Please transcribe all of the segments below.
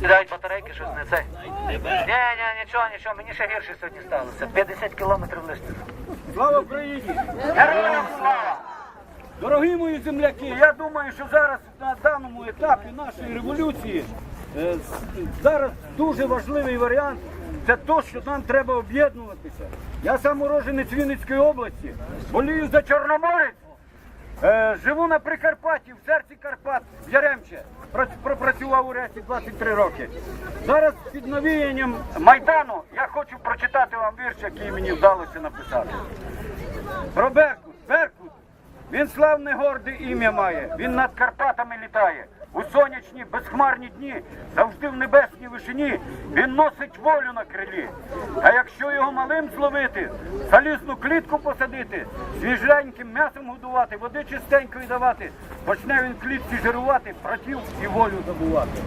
Кидають батарейки, щось не це. Ні, ні, нічого, нічого, мені ще гірше сьогодні сталося. 50 кілометрів лише. Слава Україні! Героям слава! Дорогі мої земляки, я думаю, що зараз на даному етапі нашої революції е, зараз дуже важливий варіант це те, що нам треба об'єднуватися. Я сам уроженець Вінницької області, болію за Чорноморець, живу на Прикарпатті, в серці Карпат, в Яремче. Прац- Пропрацював у Ресі 23 роки. Зараз під навіянням Майдану я хочу прочитати вам вірш, який мені вдалося написати. Про Беркут. Беркут. Він славне горде ім'я має. Він над Карпатами літає. У сонячні, безхмарні дні, завжди в небесній вишині, він носить волю на крилі. А якщо його малим зловити, залізну клітку посадити, свіженьким м'ясом годувати, води чистенької давати, почне він клітці жирувати, братів і волю забувати.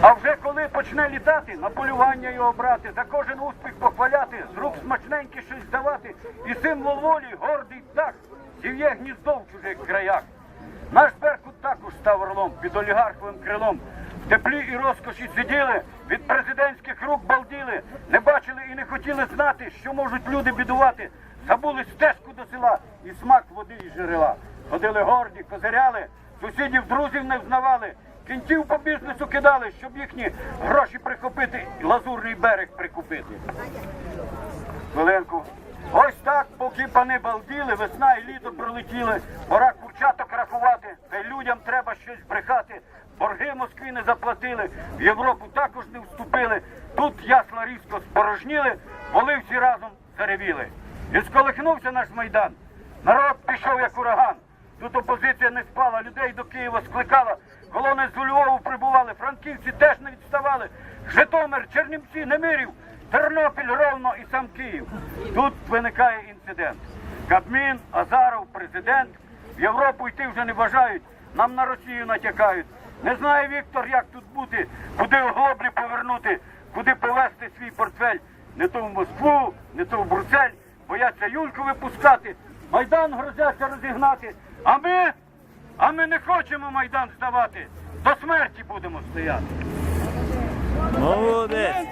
А вже коли почне літати, на полювання його брати, за кожен успіх похваляти, з рук смачненьке щось давати, і символ волі, гордий птах, зів'є гніздо в чужих краях. Став орлом під олігарховим крилом. В теплі і розкоші сиділи, від президентських рук балділи, не бачили і не хотіли знати, що можуть люди бідувати. Забули стежку до села і смак води і джерела. Ходили горді, козиряли, сусідів, друзів не взнавали. Кінців по бізнесу кидали, щоб їхні гроші прихопити і лазурний берег прикупити. Хвилинку. Ось так, поки пани балділи, весна і літо пролетіли, пора щось брехати. Борги Москві не заплатили, в Європу також не вступили. Тут ясла різко спорожніли, воли всі разом заревіли. І сколихнувся наш майдан. Народ пішов як ураган. Тут опозиція не спала, людей до Києва скликала. Колони з Львову прибували, франківці теж не відставали. Житомир, Чернівці, Немирів, Тернопіль, Ровно і сам Київ. Тут виникає інцидент. Кабмін, Азаров, президент в Європу йти вже не бажають. Нам на Росію натякають. Не знає Віктор, як тут бути, куди оглоблі повернути, куди повезти свій портфель. Не то в Москву, не то в Брюссель. Бояться Юльку випускати. Майдан грозяться розігнати. А ми, а ми не хочемо Майдан здавати. До смерті будемо стояти. Молодець!